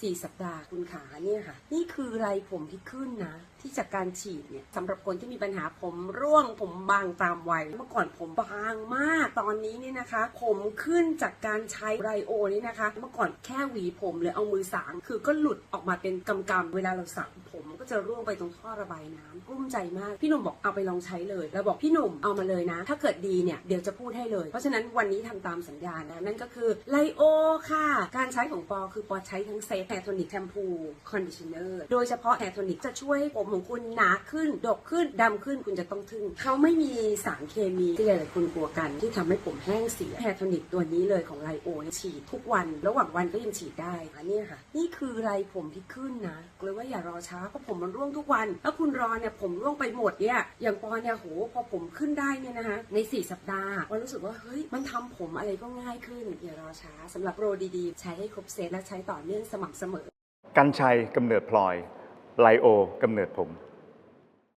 สี่สัปดาห์คุณขาเนี่ยค่ะ นี่คือไรผมที่ขึ้นนะ ที่จากการฉีดเนี่ยสำหรับคนที่มีปัญหาผมร่วงผมบางตามวัยเมื่อก่อนผมบางมากตอนนี้เนี่ยนะคะ ผมขึ้นจากการใช้ไรโอนี่นะคะ เมื่อก่อนแค่หวีผมเลยเอามือสางคือก็หลุดออกมาเป็นกำกำๆเวลาเราสาง จะร่วงไปตรงท่อระบายน้ำกลุ้มใจมาก พี่หนุ่มบอกเอาไปลองใช้เลย แล้วบอกพี่หนุ่มเอามาเลยนะ ถ้าเกิดดีเนี่ยเดี๋ยวจะพูดให้เลย เพราะฉะนั้นวันนี้ทำตามสัญญานะนั่นก็คือไลโอค่ะ การใช้ของปอคือปอใช้ทั้งเซตแฮร์โทนิกแชมพูคอนดิชเนอร์โดยเฉพาะแฮร์โทนิกจะช่วยผมของคุณหนาขึ้น ดกขึ้นดำขึ้นคุณจะต้องทึ่งเขาไม่มีสารเคมีที่หลายๆคนกลัวกันที่ทำให้ผมแห้งเสียแฮร์โทนิกตัวนี้เลยของไลโอฉีดทุกวัน ระหว่างวันก็ยังฉีดได้อันนี้ค่ะ นี่คือไรผมที่ขึ้นนะเลยว่าอย่ารอช้าเพราะผมมันร่วงทุกวันถ้าคุณรอเนี่ยผมร่วงไปหมดเนี่ย อย่างปอเนี่ยโหพอผมขึ้นได้เนี่ยนะคะใน 4 สัปดาห์ปอรู้สึกว่าเฮ้ยมันทำผมอะไรก็ง่ายขึ้นอย่ารอช้าสำหรับโปรดีๆ ใช้ให้ครบเซตและใช้ต่อเนื่องสม่ำเสมอ กันชัยกำเนิดพลอยไลโอกำเนิดผม